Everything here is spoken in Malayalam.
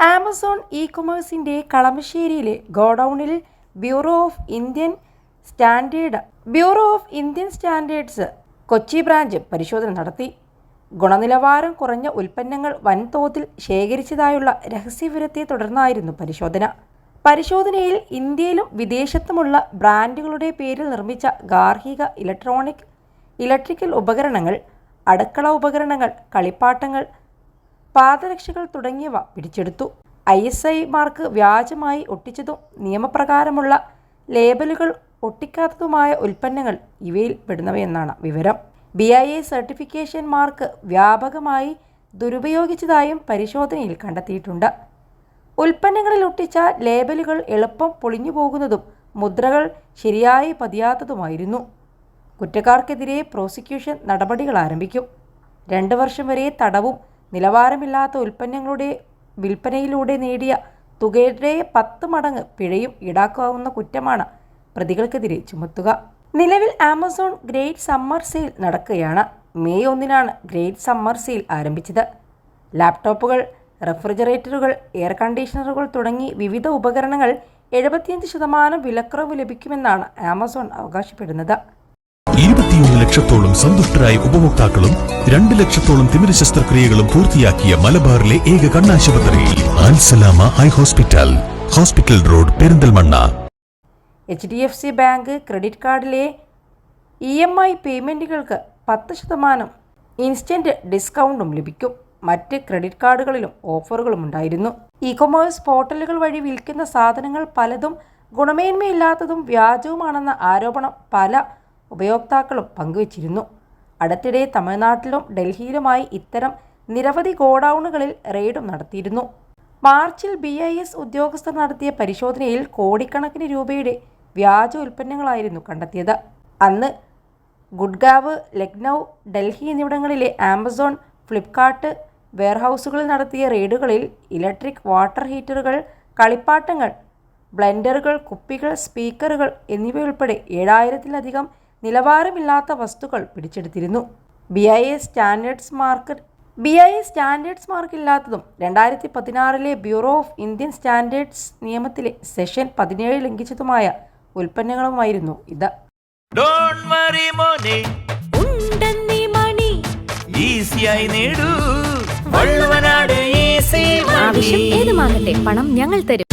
ആമസോൺ ഇ കൊമേഴ്സിന്റെ കളമശ്ശേരിയിലെ ഗോഡൗണിൽ bureau of Indian standard bureau of Indian standards Kochi branch പരിശോധന നടത്തി. ഗുണനിലവാരം കുറഞ്ഞ ഉൽപ്പന്നങ്ങൾ വൻതോതിൽ ശേഖരിച്ചതായുള്ള രഹസ്യവിവരത്തെ തുടർന്നായിരുന്നു പരിശോധന. പരിശോധനയിൽ ഇന്ത്യയിലും വിദേശത്തുമുള്ള ബ്രാൻഡുകളുടെ പേരിൽ നിർമ്മിച്ച ഗാർഹിക ഇലക്ട്രോണിക് ഇലക്ട്രിക്കൽ ഉപകരണങ്ങൾ അടുക്കള ഉപകരണങ്ങൾ കളിപ്പാട്ടങ്ങൾ പാദരക്ഷകൾ തുടങ്ങിയവ പിടിച്ചെടുത്തു. ഐ എസ് ഐ മാർക്ക് വ്യാജമായി ഒട്ടിച്ചതും നിയമപ്രകാരമുള്ള ലേബലുകൾ ഒട്ടിക്കാത്തതുമായ ഉൽപ്പന്നങ്ങൾ ഇവയിൽ പെടുന്നവയെന്നാണ് വിവരം. B I A certification mark വ്യാപകമായി ദുരുപയോഗിച്ചതായും പരിശോധനയിൽ കണ്ടെത്തിയിട്ടുണ്ട്. ഉൽപ്പന്നങ്ങളിൽ ഒട്ടിച്ച ലേബലുകൾ എളുപ്പം പൊളിഞ്ഞു പോകുന്നതും മുദ്രകൾ ശരിയായി പതിയാത്തതുമായിരുന്നു. കുറ്റക്കാർക്കെതിരെ പ്രോസിക്യൂഷൻ നടപടികൾ ആരംഭിക്കും. രണ്ട് വർഷം വരെ തടവും നിലവാരമില്ലാത്ത ഉൽപ്പന്നങ്ങളുടെ വിൽപ്പനയിലൂടെ നേടിയ തുകയുടെ പത്ത് മടങ്ങ് പിഴയും ഈടാക്കാവുന്ന കുറ്റമാണ് പ്രതികൾക്കെതിരെ ചുമത്തുക. നിലവിൽ ആമസോൺ ഗ്രേറ്റ് സമ്മർ സെയിൽ നടക്കുകയാണ്. മെയ് ഒന്നിനാണ് ഗ്രേറ്റ് സമ്മർ സെയിൽ ആരംഭിച്ചത്. ലാപ്ടോപ്പുകൾ റെഫ്രിജറേറ്ററുകൾ എയർ കണ്ടീഷണറുകൾ തുടങ്ങി വിവിധ ഉപകരണങ്ങൾ എഴുപത്തിയഞ്ച് ശതമാനം വിലക്കുറവ് ലഭിക്കുമെന്നാണ് ആമസോൺ അവകാശപ്പെടുന്നത്. ഇരുപത്തിയൊന്ന് ലക്ഷത്തോളം സന്തുഷ്ടരായ ഉപഭോക്താക്കളും രണ്ട് ലക്ഷത്തോളം തിമിര ശസ്ത്രക്രിയകളും പൂർത്തിയാക്കിയ മലബാറിലെ ഏക കണ്ണാശുപത്രി Alsalama eye hospital hospital road Perinthalmanna. H D F C bank credit കാർഡിലെ ഇ എം ഐ പേയ്മെന്റുകൾക്ക് പത്ത് ശതമാനം ഇൻസ്റ്റന്റ് ഡിസ്കൗണ്ടും ലഭിക്കും. മറ്റ് ക്രെഡിറ്റ് കാർഡുകളിലും ഓഫറുകളും ഉണ്ടായിരുന്നു. ഇ കൊമേഴ്സ് പോർട്ടലുകൾ വഴി വിൽക്കുന്ന സാധനങ്ങൾ പലതും ഗുണമേന്മയില്ലാത്തതും വ്യാജവുമാണെന്ന ആരോപണം പല ഉപയോക്താക്കളും പങ്കുവച്ചിരുന്നു. അടുത്തിടെ തമിഴ്നാട്ടിലും ഡൽഹിയിലുമായി ഇത്തരം നിരവധി ഗോഡൌണുകളിൽ റെയ്ഡും നടത്തിയിരുന്നു. മാർച്ചിൽ ബി ഐ എസ് ഉദ്യോഗസ്ഥർ നടത്തിയ പരിശോധനയിൽ കോടിക്കണക്കിന് രൂപയുടെ വ്യാജ ഉൽപ്പന്നങ്ങളായിരുന്നു കണ്ടെത്തിയത്. അന്ന് ഗുഡ്ഗാവ് ലക്നൗ ഡൽഹി എന്നിവിടങ്ങളിലെ ആമസോൺ ഫ്ലിപ്കാർട്ട് വെയർഹൗസുകളിൽ നടത്തിയ റെയ്ഡുകളിൽ ഇലക്ട്രിക് വാട്ടർ ഹീറ്ററുകൾ കളിപ്പാട്ടങ്ങൾ ബ്ലെൻഡറുകൾ കുപ്പികൾ സ്പീക്കറുകൾ എന്നിവയുൾപ്പെടെ ഏഴായിരത്തിലധികം നിലവാരമില്ലാത്ത വസ്തുക്കൾ പിടിച്ചെടുത്തിരുന്നു. B I A standards mark B I A standards mark ഇല്ലാത്തതും രണ്ടായിരത്തി പതിനാറിലെ ബ്യൂറോ ഓഫ് ഇന്ത്യൻ സ്റ്റാൻഡേർഡ്സ് നിയമത്തിലെ സെഷൻ പതിനേഴ് ലംഘിച്ചതുമായ ഉൽപ്പന്നങ്ങളുമായിരുന്നു ഇത്. ഡോൺ വറി മോനെ. ഉണ്ടെന്നീ മണി. ഈസിയായി നേടൂ. ആവശ്യം ഏതുമാകട്ടെ പണം ഞങ്ങൾ തരും.